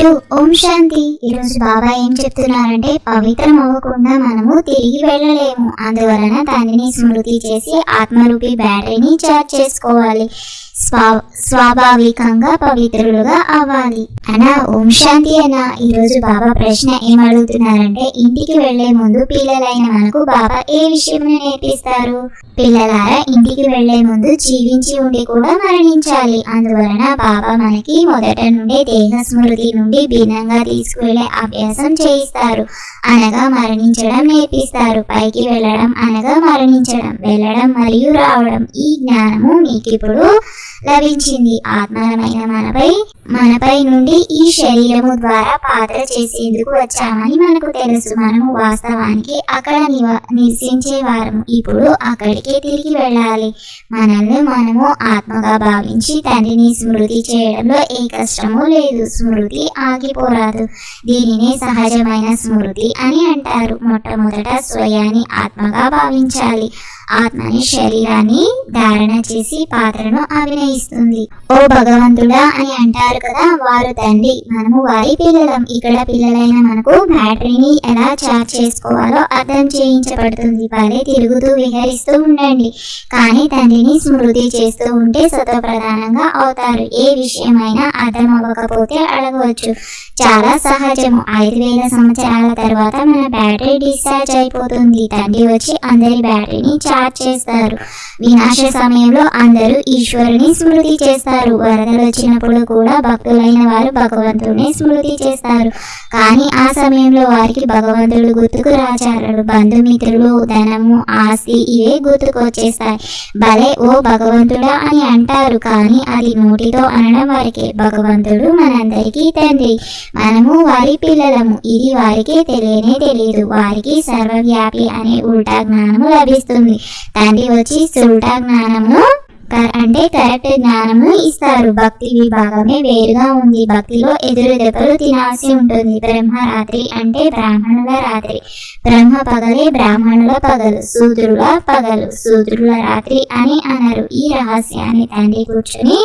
చింటూ ఓం శాంతి. ఈరోజు బాబా ఏం చెప్తున్నారంటే పవిత్రం అవ్వకుండా మనము తిరిగి వెళ్ళలేము. అందువలన దానిని స్మృతి చేసి ఆత్మరూపి బ్యాటరీని చార్జ్ చేసుకోవాలి. స్వాభావికంగా పవిత్రులుగా అవ్వాలి. అనా ఓం శాంతి అన్న ఈరోజు బాబా ప్రశ్న ఏమడుగుతున్నారంటే ఇంటికి వెళ్ళే ముందు పిల్లలైన మనకు బాబా ఏ విషయంలో నేర్పిస్తారు? పిల్లలారా ఇంటికి వెళ్ళే ముందు జీవించి ఉండి కూడా మరణించాలి. అందువలన బాబా మనకి మొదట నుండి దేహ స్మృతి నుండి భిన్నంగా తీసుకువెళ్ళే అభ్యాసం చేయిస్తారు. అనగా మరణించడం నేర్పిస్తారు. పైకి వెళ్ళడం అనగా మరణించడం వెళ్ళడం మరియు రావడం. ఈ జ్ఞానము మీకు ఇప్పుడు లభించింది. ఆత్మలమైన మనపై మనపై నుండి ఈ శరీరము ద్వారా పాత్ర చేసేందుకు వచ్చామని మనకు తెలుసు. మనము వాస్తవానికి అక్కడ నివ నివసించేవారము ఇప్పుడు అక్కడికే తిరిగి వెళ్ళాలి. మనల్ని మనము ఆత్మగా భావించి తండ్రిని స్మృతి చేయడంలో ఏ కష్టము లేదు. స్మృతి ఆగిపోరాదు. దీనినే సహజమైన స్మృతి అని అంటారు. మొట్టమొదట స్వయాన్ని ఆత్మగా భావించాలి. ఆత్మని శరీరాన్ని ధారణ చేసి పాత్రను అభినయిస్తుంది. ఓ భగవంతుడా అని అంటారు కదా వారు తండ్రి. మనము వారి పిల్లలం. ఇక్కడ పిల్లలైన మనకు బ్యాటరీని ఎలా చార్జ్ చేసుకోవాలో అర్థం చేయించబడుతుంది. వారే తిరుగుతూ విహరిస్తూ ఉండండి. కానీ తండ్రిని స్మృతి చేస్తూ ఉంటే స్వతప్రధానంగా అవుతారు. ఏ విషయమైనా అర్థం అవ్వకపోతే అడగవచ్చు. చాలా సహజము. ఐదు వేల సంవత్సరాల తర్వాత మన బ్యాటరీ డిశ్చార్జ్ అయిపోతుంది. తండ్రి వచ్చి అందరి బ్యాటరీని చార్జ్ చేస్తారు. వినాశ సమయంలో అందరూ ఈశ్వరుని స్మృతి చేస్తారు. వరదలు వచ్చినప్పుడు కూడా భక్తులైన వారు భగవంతుని స్మృతి చేస్తారు. కానీ ఆ సమయంలో వారికి భగవంతుడు గుర్తుకు రాచారుడు బంధుమిత్రులు ధనము ఆస్తి ఇవే గుర్తుకొచ్చేస్తాయి. భలే ఓ భగవంతుడా అని అంటారు. కానీ అది నోటితో అనడం వారికే. భగవంతుడు మనందరికీ తండ్రి. మనము వారి పిల్లలము. ఇది వారికి తెలియనే తెలియదు. వారికి సర్వవ్యాపి అనే ఉల్టా జ్ఞానము లభిస్తుంది. తండ్రి వచ్చి సుల్టా జ్ఞానము అంటే కరెక్ట్ జ్ఞానము ఇస్తారు. భక్తి విభాగమే వేరుగా ఉంది. భక్తిలో ఎదురు దెబ్బలు తినాల్సి ఉంటుంది. బ్రహ్మ రాత్రి అంటే బ్రాహ్మణుల రాత్రి. బ్రహ్మ పగలే బ్రాహ్మణుల పగలు. శూద్రుల పగలు. శూద్రుల రాత్రి అని అనరు. ఈ రహస్యాన్ని తండ్రి కూర్చొని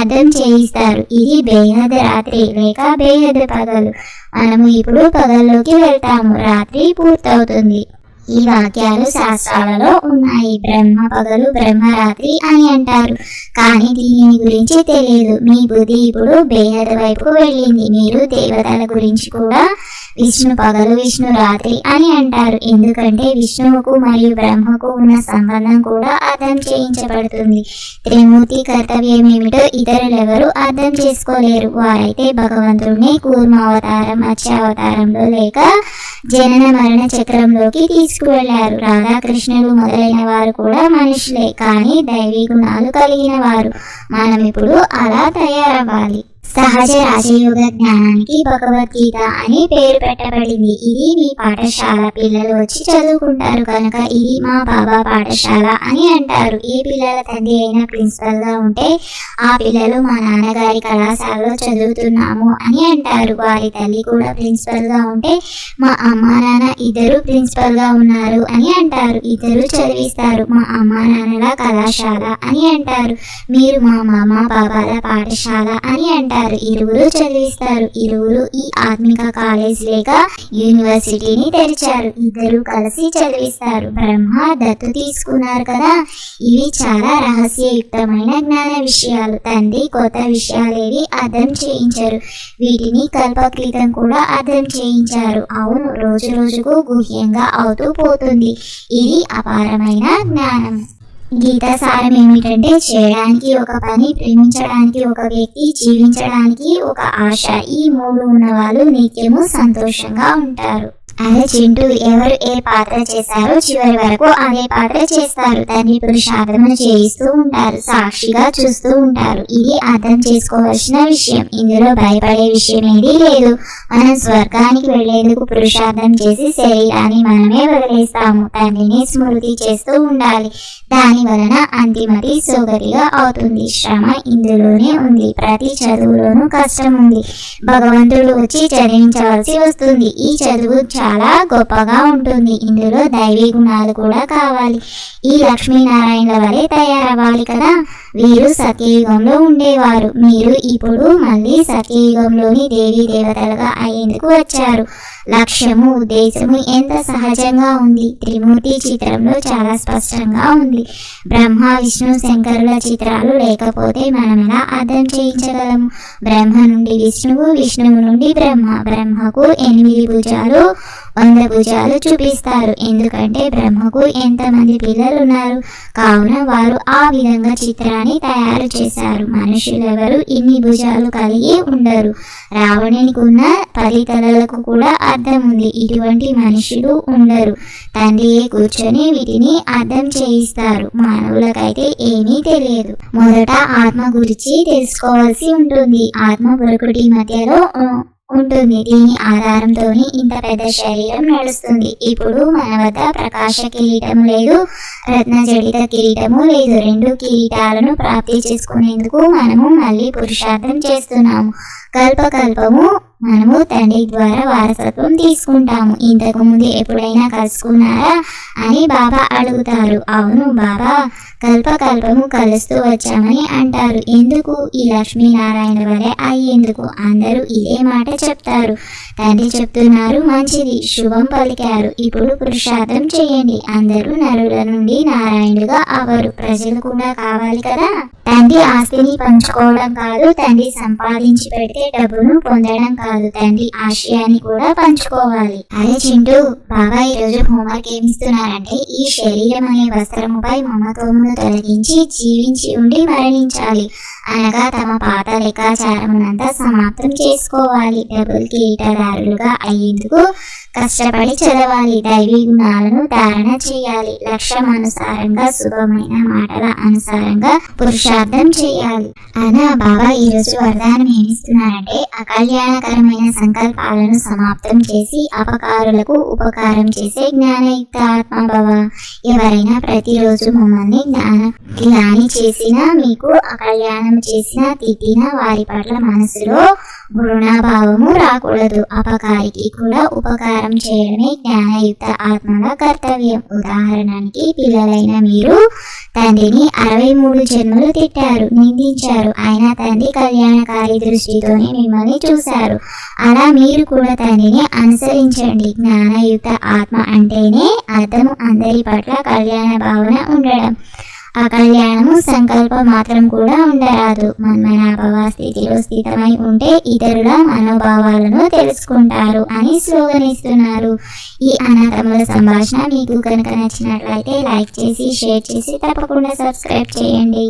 అర్థం చేయిస్తారు. ఇది బేహద్ రాత్రి లేక బేహద్ పగలు. మనము ఇప్పుడు పగల్లోకి వెళ్తాము. రాత్రి పూర్తవుతుంది. ఈ వాక్యాలు శాస్త్రాలలో ఉన్నాయి. బ్రహ్మ పగలు బ్రహ్మరాత్రి అని అంటారు. కానీ దీనిని గురించి తెలియదు. మీ బుద్ధి ఇప్పుడు బేహద్ వైపుకు వెళ్ళింది. మీరు దేవతల గురించి కూడా విష్ణు పగలు విష్ణు రాత్రి అని అంటారు. ఎందుకంటే విష్ణువుకు మరియు బ్రహ్మకు ఉన్న సంబంధం కూడా అర్థం చేయించబడుతుంది. త్రిమూర్తి కర్తవ్యం ఏమిటో ఇతరులెవరు అర్థం చేసుకోలేరు. వారైతే భగవంతుడిని కూర్మావతారం మత్స్యావతారంలో లేక జనన మరణ చక్రంలోకి తీసుకువెళ్ళారు. రాధాకృష్ణులు మొదలైన వారు కూడా మనుషులే కానీ దైవీ గుణాలు కలిగిన వారు. మనం ఇప్పుడు అలా తయారవ్వాలి. సహజ రాజయోగ జ్ఞానానికి భగవద్గీత అని పేరు పెట్టబడింది. ఇది మీ పాఠశాల పిల్లలు వచ్చి చదువుకుంటారు కనుక ఇది మా బాబా పాఠశాల అని అంటారు. ఏ పిల్లల తండ్రి అయినా ప్రిన్సిపల్గా ఉంటే ఆ పిల్లలు మా నాన్నగారి కళాశాలలో చదువుతున్నాము అని అంటారు. వారి తల్లి కూడా ప్రిన్సిపల్గా ఉంటే మా అమ్మా నాన్న ఇద్దరు ప్రిన్సిపల్గా ఉన్నారు అని అంటారు. ఇద్దరు చదివిస్తారు. మా అమ్మా నాన్నల కళాశాల అని అంటారు. మీరు మా మామ బాబాల పాఠశాల అని అంటారు. ఇరువురు చదివిస్తారు. ఇరువురు ఈ ఆత్మిక కాలేజ్ లేక యూనివర్సిటీని తెరిచారు. ఇద్దరు కలిసి చదివిస్తారు. బ్రహ్మ దత్తు తీసుకున్నారు కదా. ఇవి చాలా రహస్యయుక్తమైన జ్ఞాన విషయాలు. తండ్రి కొత్త విషయాలేవి అర్థం చేయించారు. వీటిని కల్పకృతం కూడా అర్థం చేయించారు. అవును రోజు రోజుకు గుహ్యంగా అవుతూ పోతుంది. ఇది అపారమైన జ్ఞానం. గీత సారం ఏమిటంటే చేయడానికి ఒక పని ప్రేమించడానికి ఒక వ్యక్తి జీవించడానికి ఒక ఆశ. ఈ మూడు ఉన్న వాళ్ళు నిత్యము సంతోషంగా ఉంటారు. అదే చింటూ ఎవరు ఏ పాత్ర చేశారో చివరి వరకు అదే పాత్ర చేస్తారు. దాన్ని పురుషార్థమును చేయిస్తూ ఉంటారు సాక్షిగా చూస్తూ ఉంటారు. ఇది అర్థం చేసుకోవాల్సిన విషయం. ఇందులో భయపడే విషయం ఏదీ లేదు. మనం స్వర్గానికి వెళ్ళేందుకు పురుషార్థం చేసి శరీరాన్ని మనమే వదిలేస్తాము. తండ్రిని స్మృతి చేస్తూ ఉండాలి. దాని వలన అంతిమది సోగతిగా అవుతుంది. శ్రమ ఇందులోనే ఉంది. ప్రతి చదువులోనూ కష్టం ఉంది. భగవంతుడు వచ్చి చదివించవలసి వస్తుంది. ఈ చదువు చాలా చాలా గొప్పగా ఉంటుంది. ఇందులో దైవీ గుణాలు కూడా కావాలి. ఈ లక్ష్మీనారాయణ వలె తయారవ్వాలి కదా. వీరు సత్యయుగంలో ఉండేవారు. మీరు ఇప్పుడు మళ్ళీ సత్యయుగంలోని దేవీ దేవతలుగా అయ్యేందుకు వచ్చారు. లక్ష్యము ఉద్దేశము ఎంత సహజంగా ఉంది? త్రిమూర్తి చిత్రంలో చాలా స్పష్టంగా ఉంది. బ్రహ్మ విష్ణు శంకరుల చిత్రాలు లేకపోతే మనం ఎలా అర్థం చేయించగలము? బ్రహ్మ నుండి విష్ణువు విష్ణువు నుండి బ్రహ్మ. బ్రహ్మకు ఎనిమిది భుజాలు వంద భుజాలు చూపిస్తారు. ఎందుకంటే బ్రహ్మకు ఎంతమంది పిల్లలు ఉన్నారు కావున వారు ఆ విధంగా చిత్రాన్ని తయారు చేశారు. మనుషులెవరు ఇన్ని భుజాలు కలిగి ఉండరు. రావణునికి ఉన్న పది తలలకు కూడా అర్థం ఉంది ఇటువంటి మనుషులు ఉండరు. తండ్రియే కూర్చొని వీటిని అర్థం చేయిస్తారు. మానవులకైతే ఏమీ తెలియదు. మొదట ఆత్మ గురించి తెలుసుకోవాల్సి ఉంటుంది. ఆత్మ ప్రకృతి మధ్యలో ఉంటుంది. దీని ఆధారంతోనే ఇంత పెద్ద శరీరం నడుస్తుంది. ఇప్పుడు మన వద్ద ప్రకాశ కిరీటం లేదు రత్న జడిత కిరీటము లేదు. రెండు కిరీటాలను ప్రాప్తి చేసుకునేందుకు మనము మళ్ళీ పురుషార్థం చేస్తున్నాము. కల్పకల్పము మనము తండ్రి ద్వారా వారసత్వం తీసుకుంటాము. ఇంతకు ముందు ఎప్పుడైనా కలుసుకున్నారా అని బాబా అడుగుతారు. అవును బాబా కల్పకల్పము కలుస్తూ వచ్చామని అంటారు. ఎందుకు? ఈ లక్ష్మీనారాయణ వలె అయ్యేందుకు అందరూ ఇదే మాట చెప్తారు. తండ్రి చెప్తున్నారు మంచిది శుభం పలికారు. ఇప్పుడు పురుషార్థం చేయండి. అందరూ నరుల నుండి నారాయణుడుగా అవరు. ప్రజలు కూడా కావాలి కదా? తండ్రి ఆస్తిని పంచుకోవడం కాదు తండ్రి సంపాదించి పెడితే డబ్బును పొందడం కాదు. తండ్రి ఆశయాన్ని కూడా పంచుకోవాలి. అదే చింటూ బాబా ఈ రోజు హోంవర్క్ ఏమిస్తున్నారంటే ఈ శరీరం అనే వస్త్రముపై మమత్వమును తొలగించి జీవించి ఉండి మరణించాలి. అనగా తమ పాత లెక్కాచారమునంతా సమాప్తం చేసుకోవాలి. డబుల్ కిరీటదారులుగా అయ్యేందుకు కష్టపడి చదవాలి. దైవీ గుణాలను ధారణ చేయాలి. లక్ష్యం అనుసారంగా శుభమైన మాటల అనుసారంగా పురుషార్థం చేయాలి. అనా బాబా ఈ రోజు వరదానం ఏమిస్తున్నారంటే అకల్యాణకరమైన సంకల్పాలను సమాప్తం చేసి అపకారులకు ఉపకారం చేసే జ్ఞానయుక్త ఆత్మభవ ఎవరైనా ప్రతిరోజు మమ్మల్ని జ్ఞాన జ్ఞాని చేసినా మీకు అకళ్యాణం చేసినా తిట్టినా వారి పట్ల మనసులో గుణాభావము రాకూడదు. అపకారికి కూడా ఉపకారం చేయడమే జ్ఞానయుక్త ఆత్మల కర్తవ్యం. ఉదాహరణకి పిల్లలైన మీరు తండ్రిని అరవై మూడు జన్మలు తిట్టారు నిందించారు. అయినా తండ్రి కళ్యాణకారి దృష్టితోనే మిమ్మల్ని చూశారు. అలా మీరు కూడా తండ్రిని అనుసరించండి. జ్ఞానయుక్త ఆత్మ అంటేనే అర్థము. అందరి పట్ల కళ్యాణ భావన ఉండడం. ఆ కళ్యాణము సంకల్పం మాత్రం కూడా ఉండరాదు. మన్మనాభవ స్థితిలో స్థితమై ఉంటే ఇతరుల మనోభావాలను తెలుసుకుంటారు అని స్లోగన్ ఇస్తున్నారు ఈ అనాథముల సంభాషణ మీకు కనుక నచ్చినట్లయితే లైక్ చేసి షేర్ చేసి తప్పకుండా సబ్స్క్రైబ్ చేయండి.